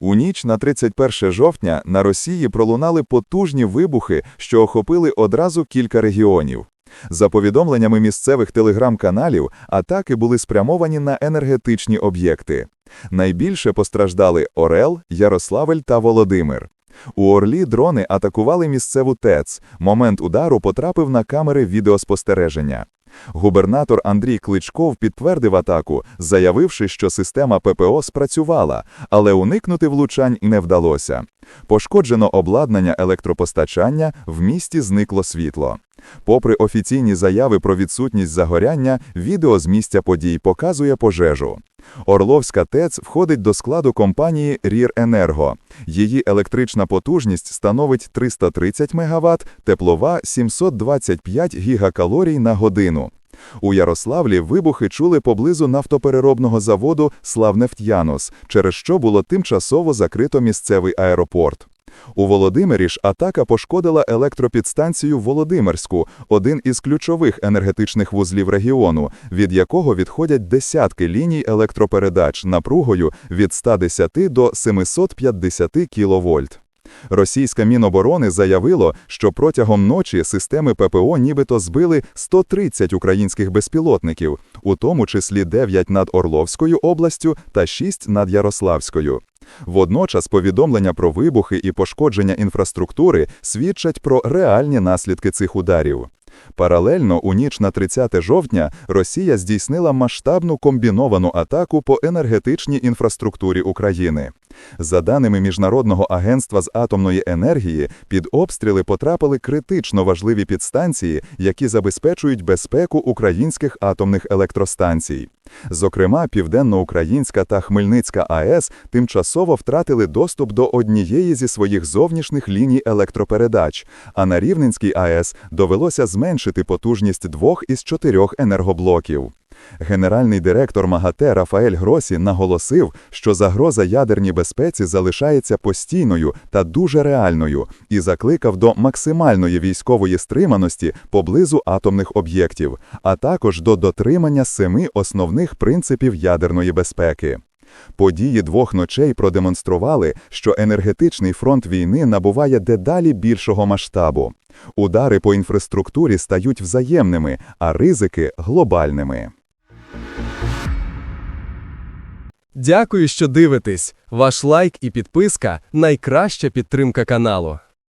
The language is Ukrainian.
У ніч на 31 жовтня на Росії пролунали потужні вибухи, що охопили одразу кілька регіонів. За повідомленнями місцевих телеграм-каналів, атаки були спрямовані на енергетичні об'єкти. Найбільше постраждали Орел, Ярославль та Володимир. У Орлі дрони атакували місцеву ТЕЦ. Момент удару потрапив на камери відеоспостереження. Губернатор Андрій Кличков підтвердив атаку, заявивши, що система ППО спрацювала, але уникнути влучань не вдалося. Пошкоджено обладнання електропостачання, в місті зникло світло. Попри офіційні заяви про відсутність загоряння, відео з місця подій показує пожежу. Орловська ТЕЦ входить до складу компанії «Ріренерго». Її електрична потужність становить 330 МВт, теплова – 725 гігакалорій на годину. У Ярославлі вибухи чули поблизу нафтопереробного заводу «Славнефтянос», через що було тимчасово закрито місцевий аеропорт. У Володимирі ж атака пошкодила електропідстанцію Володимирську, один із ключових енергетичних вузлів регіону, від якого відходять десятки ліній електропередач напругою від 110 до 750 кВт. Російське Міноборони заявило, що протягом ночі системи ППО нібито збили 130 українських безпілотників, у тому числі 9 над Орловською областю та 6 над Ярославською. Водночас повідомлення про вибухи і пошкодження інфраструктури свідчать про реальні наслідки цих ударів. Паралельно у ніч на 30 жовтня Росія здійснила масштабну комбіновану атаку по енергетичній інфраструктурі України. За даними Міжнародного агентства з атомної енергії, під обстріли потрапили критично важливі підстанції, які забезпечують безпеку українських атомних електростанцій. Зокрема, Південноукраїнська та Хмельницька АЕС тимчасово втратили доступ до однієї зі своїх зовнішніх ліній електропередач, а на Рівненській АЕС довелося зменшити потужність двох із чотирьох енергоблоків. Генеральний директор МАГАТЕ Рафаель Гросі наголосив, що загроза ядерній безпеці залишається постійною та дуже реальною, і закликав до максимальної військової стриманості поблизу атомних об'єктів, а також до дотримання семи основних принципів ядерної безпеки. Події двох ночей продемонстрували, що енергетичний фронт війни набуває дедалі більшого масштабу. Удари по інфраструктурі стають взаємними, а ризики глобальними. Дякую, що дивитесь. Ваш лайк і підписка найкраща підтримка каналу.